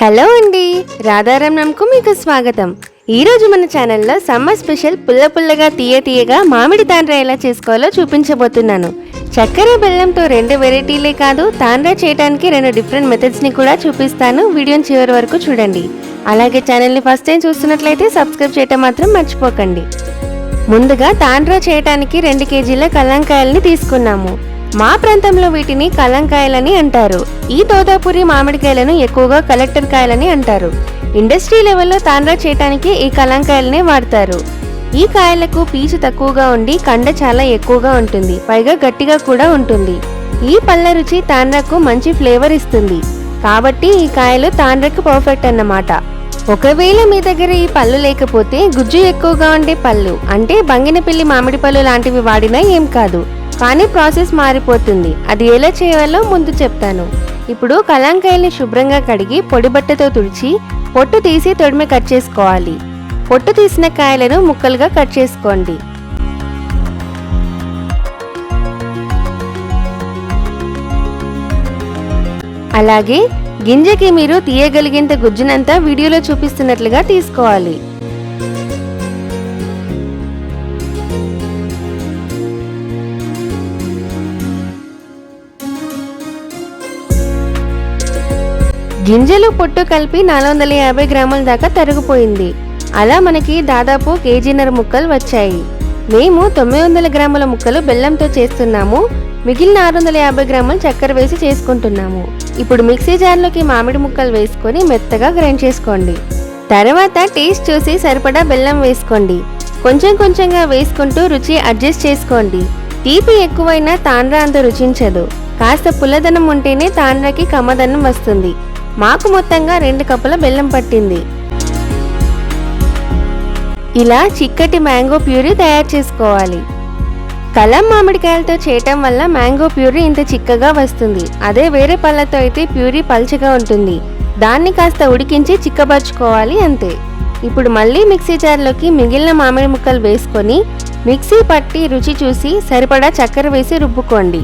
Hello అండి రాధారమణంకు మీకు స్వాగతం. ఈ రోజు మన ఛానల్లో సమ్మర్ స్పెషల్ పుల్ల పుల్లగా తీయ తీయగా మామిడి తాండ్రా ఎలా చేసుకోవాలో చూపించబోతున్నాను. చక్కెర బెల్లంతో రెండు వెరైటీలే కాదు తాండ్రా చేయడానికి రెండు డిఫరెంట్ మెథడ్స్ని కూడా చూపిస్తాను. వీడియోని చివరి వరకు చూడండి. అలాగే ఛానల్ని ఫస్ట్ టైం చూస్తున్నట్లయితే సబ్స్క్రైబ్ చేయటం మాత్రం మర్చిపోకండి. ముందుగా తాండ్రా చేయటానికి రెండు కేజీల కలంకాయల్ని తీసుకున్నాము. మా ప్రాంతంలో వీటిని కలంకాయలని అంటారు. ఈ తోతాపురి మామిడికాయలను ఎక్కువగా కలెక్టర్ కాయలని అంటారు. ఇండస్ట్రీ లెవెల్లో తాండ్రా చేయటానికి ఈ కలంకాయలనే వాడతారు. ఈ కాయలకు పీచు తక్కువగా ఉండి కండ చాలా ఎక్కువగా ఉంటుంది. పైగా గట్టిగా కూడా ఉంటుంది. ఈ పళ్ళ రుచి తాండ్రకు మంచి ఫ్లేవర్ ఇస్తుంది. కాబట్టి ఈ కాయలు తాండ్రకు పర్ఫెక్ట్ అన్నమాట. ఒకవేళ మీ దగ్గర ఈ పళ్ళు లేకపోతే గుజ్జు ఎక్కువగా ఉండే పళ్ళు అంటే బంగినపిల్లి మామిడి పళ్ళు లాంటివి వాడినా ఏం కాదు. కానీ ప్రాసెస్ మారిపోతుంది. అది ఎలా చేయాలో ముందు చెప్తాను. ఇప్పుడు కలంకాయల్ని శుభ్రంగా కడిగి పొడి బట్టతో తుడిచి పొట్టు తీసి తొడిమి కట్ చేసుకోవాలి. పొట్టు తీసిన కాయలను ముక్కలుగా కట్ చేసుకోండి. అలాగే గింజకి మీరు తీయగలిగేంత గుజ్జునంతా వీడియోలో చూపిస్తున్నట్లుగా తీసుకోవాలి. గింజలు పొట్టు కలిపి నాలుగు వందల యాభై గ్రాముల దాకా తరిగిపోయింది. అలా మనకి దాదాపు కేజీన్నర ముక్కలు వచ్చాయి. మేము తొమ్మిది వందల గ్రాముల ముక్కలు బెల్లంతో చేస్తున్నాము. మిగిలిన ఆరు వందల యాభై గ్రాములు చక్కెర వేసి చేసుకుంటున్నాము. ఇప్పుడు మిక్సీ జార్లోకి మామిడి ముక్కలు వేసుకొని మెత్తగా గ్రైండ్ చేసుకోండి. తర్వాత టేస్ట్ చూసి సరిపడా బెల్లం వేసుకోండి. కొంచెం కొంచెంగా వేసుకుంటూ రుచి అడ్జస్ట్ చేసుకోండి. తీపి ఎక్కువైనా తాండ్ర అంత రుచించదు. కాస్త పుల్లదనం ఉంటేనే తాండ్రకి కమ్మదనం వస్తుంది. మాకు మొత్తంగా రెండు కప్పుల బెల్లం పట్టింది. ఇలా చిక్కటి మ్యాంగో ప్యూరీ తయారు చేసుకోవాలి. కలం మామిడికాయలతో చేయటం వల్ల మ్యాంగో ప్యూరీ ఇంత చిక్కగా వస్తుంది. అదే వేరే పళ్ళతో అయితే ప్యూరీ పల్చగా ఉంటుంది. దాన్ని కాస్త ఉడికించి చిక్కబరుచుకోవాలి అంతే. ఇప్పుడు మళ్ళీ మిక్సీ జార్లోకి మిగిలిన మామిడి ముక్కలు వేసుకొని మిక్సీ పట్టి రుచి చూసి సరిపడా చక్కెర వేసి రుబ్బుకోండి.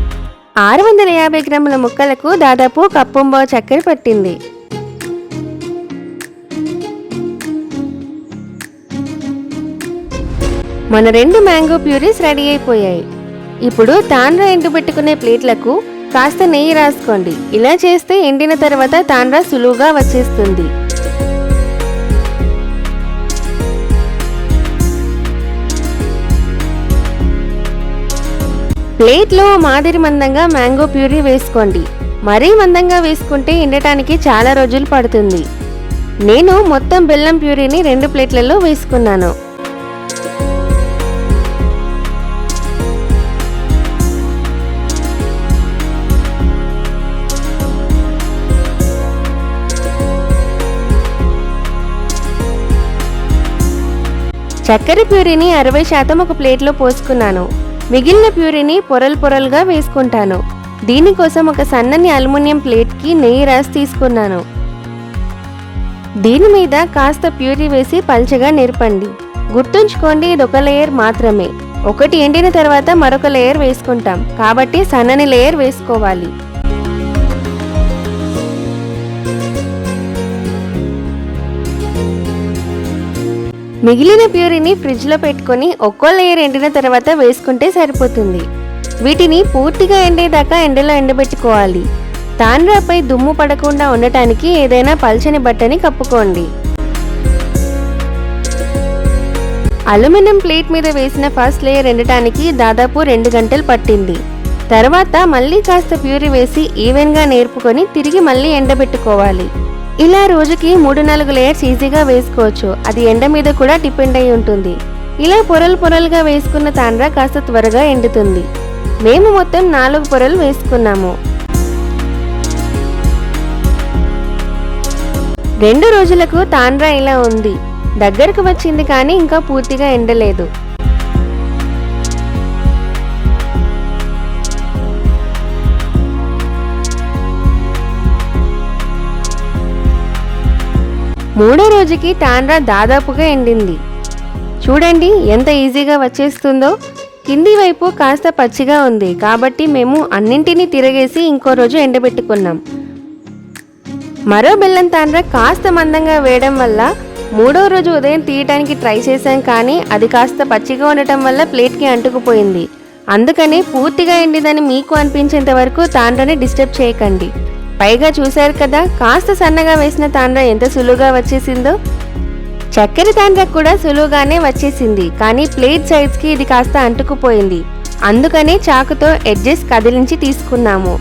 ఆరు వందల యాభై గ్రాముల ముక్కలకు దాదాపు కప్పుంబో చక్కెర పట్టింది. మన రెండు మ్యాంగో ప్యూరీస్ రెడీ అయిపోయాయి. ఇప్పుడు తాండ్రా ఎండబెట్టుకునే ప్లేట్లకు కాస్త నెయ్యి రాసుకోండి. ఇలా చేస్తే ఎండిన తర్వాత తాండ్రా సులువుగా వచ్చేస్తుంది. ప్లేట్లో మాదిరి మందంగా మ్యాంగో ప్యూరీ వేసుకోండి. మరీ మందంగా వేసుకుంటే ఎండటానికి చాలా రోజులు పడుతుంది. నేను మొత్తం బెల్లం ప్యూరీని రెండు ప్లేట్లలో వేసుకున్నాను. చక్కెర ప్యూరీని అరవై శాతం ఒక ప్లేట్లో పోసుకున్నాను. మిగిలిన ప్యూరీని పొరలు పొరలుగా వేసుకుంటాను. దీనికోసం ఒక సన్నని అల్యూమినియం ప్లేట్కి నెయ్యి రాసి తీసుకున్నాను. దీని మీద కాస్త ప్యూరీ వేసి పల్చగా నిరపండి. గుర్తుంచుకోండి ఇది ఒక లేయర్ మాత్రమే. ఒకటి ఎండిన తర్వాత మరొక లేయర్ వేసుకుంటాం. కాబట్టి సన్నని లేయర్ వేసుకోవాలి. మిగిలిన ప్యూరీని ఫ్రిడ్జ్లో పెట్టుకొని ఒక్కో లేయర్ ఎండిన తర్వాత వేసుకుంటే సరిపోతుంది. వీటిని పూర్తిగా ఎండేదాకా ఎండలో ఎండబెట్టుకోవాలి. తాండ్రాపై దుమ్ము పడకుండా ఉండటానికి ఏదైనా పల్చని బట్టని కప్పుకోండి. అల్యూమినియం ప్లేట్ మీద వేసిన ఫస్ట్ లేయర్ ఎండటానికి దాదాపు రెండు గంటలు పట్టింది. తర్వాత మళ్ళీ కాస్త ప్యూరీ వేసి ఈవెన్గా నేర్పుకొని తిరిగి మళ్ళీ ఎండబెట్టుకోవాలి. ఇలా రోజుకి మూడు నాలుగు లేయర్స్ ఈజీగా వేసుకోవచ్చు. అది ఎండ మీద కూడా డిపెండ్ అయి ఉంటుంది. ఇలా పొరలు పొరలుగా వేసుకున్న తాండ్ర కాస్త త్వరగా ఎండుతుంది. మేము మొత్తం నాలుగు పొరలు వేసుకున్నాము. రెండు రోజులకు తాండ్ర ఇలా ఉంది. దగ్గరకు వచ్చింది కానీ ఇంకా పూర్తిగా ఎండలేదు. మూడో రోజుకి తాండ్రా దాదాపుగా ఎండింది. చూడండి ఎంత ఈజీగా వచ్చేస్తుందో. కింది వైపు కాస్త పచ్చిగా ఉంది. కాబట్టి మేము అన్నింటినీ తిరగేసి ఇంకో రోజు ఎండబెట్టుకున్నాం. మరో బెల్లం తాండ్ర కాస్త మందంగా వేయడం వల్ల మూడో రోజు ఉదయం తీయటానికి ట్రై చేశాం కానీ అది కాస్త పచ్చిగా ఉండటం వల్ల ప్లేట్కి అంటుకుపోయింది. అందుకని పూర్తిగా ఎండిదని మీకు అనిపించేంత వరకు తాండ్రని డిస్టర్బ్ చేయకండి. పైగా చూశారు కదా కాస్త సన్నగా వేసిన తాండ్ర ఎంత సులువుగా వచ్చేసిందో. చక్కెర తాండ్ర కూడా సులువుగానే వచ్చేసింది కానీ ప్లేట్ సైజ్కి ఇది కాస్త అంటుకుపోయింది. అందుకనే చాకుతో ఎడ్జెస్ కదిలించి తీసుకున్నాము.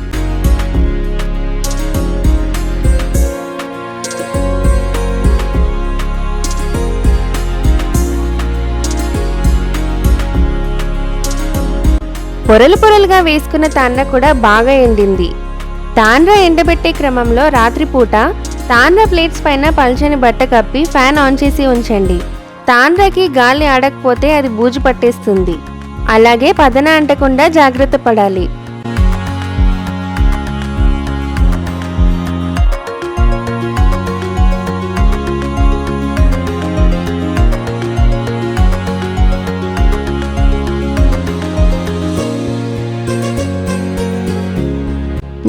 పొరలు పొరలుగా వేసుకున్న తాండ్ర కూడా బాగా ఎండింది. తాండ్ర ఎండబెట్టే క్రమంలో రాత్రిపూట తాండ్ర ప్లేట్స్ పైన పల్చని బట్ట కప్పి ఫ్యాన్ ఆన్ చేసి ఉంచండి. తాండ్రకి గాలి ఆడకపోతే అది బూజు పట్టేస్తుంది. అలాగే పదన అంటకుండా జాగ్రత్త పడాలి.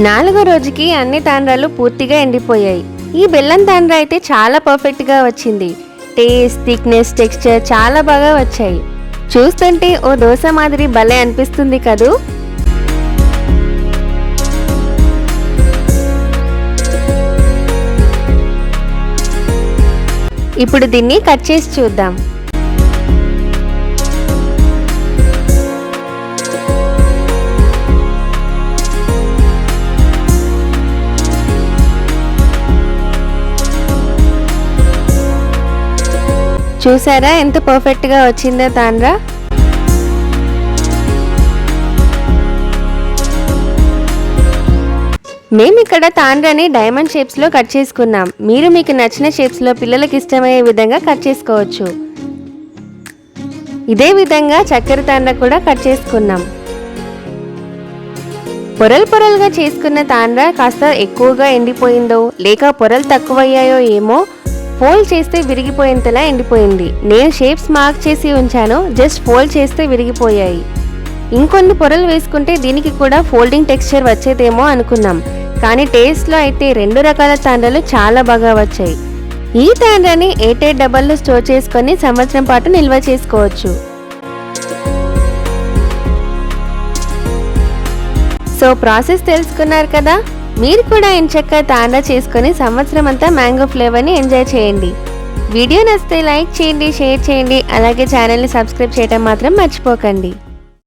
నాలుగో రోజుకి అన్ని తాండ్రాలు పూర్తిగా ఎండిపోయాయి. ఈ బెల్లం తాండ్ర అయితే చాలా పర్ఫెక్ట్గా వచ్చింది. టేస్ట్ థిక్నెస్ టెక్స్చర్ చాలా బాగా వచ్చాయి. చూస్తుంటే ఓ దోశ మాదిరి భలే అనిపిస్తుంది కదూ? ఇప్పుడు దీన్ని కట్ చేసి చూద్దాం. చూసారా? ఎంత పర్ఫెక్ట్గా వచ్చిందో తాండ్రా. మేము ఇక్కడ తాండ్రాని డైమండ్ షేప్స్లో కట్ చేసుకున్నాం. మీరు మీకు నచ్చిన షేప్స్లో పిల్లలకి ఇష్టమయ్యే విధంగా కట్ చేసుకోవచ్చు. ఇదే విధంగా చక్కెర తాండ్ర కూడా కట్ చేసుకున్నాం. పొరలు పొరలుగా చేసుకున్న తాండ్ర కాస్త ఎక్కువగా ఎండిపోయిందో లేక పొరలు తక్కువయ్యాయో ఏమో ఫోల్డ్ చేస్తే విరిగిపోయేంతలా ఎండిపోయింది. నేను షేప్స్ మార్క్ చేసి ఉంచాను జస్ట్ ఫోల్డ్ చేస్తే విరిగిపోయాయి. ఇంకొన్ని పొరలు వేసుకుంటే దీనికి కూడా ఫోల్డింగ్ టెక్స్చర్ వచ్చేదేమో అనుకున్నాం. కానీ టేస్ట్లో అయితే రెండు రకాల తాండ్రలు చాలా బాగా వచ్చాయి. ఈ తాండ్రని ఎయిట్ డబ్బాల్లో స్టోర్ చేసుకొని సంవత్సరం పాటు నిల్వ చేసుకోవచ్చు. సో ప్రాసెస్ తెలుసుకున్నారు కదా? మీరు కూడా ఎంచక్క తాండా చేసుకుని సంవత్సరం అంతా మ్యాంగో ఫ్లేవర్ని ఎంజాయ్ చేయండి. వీడియో నచ్చితే లైక్ చేయండి షేర్ చేయండి. అలాగే ఛానల్ని సబ్స్క్రైబ్ చేయడం మాత్రం మర్చిపోకండి.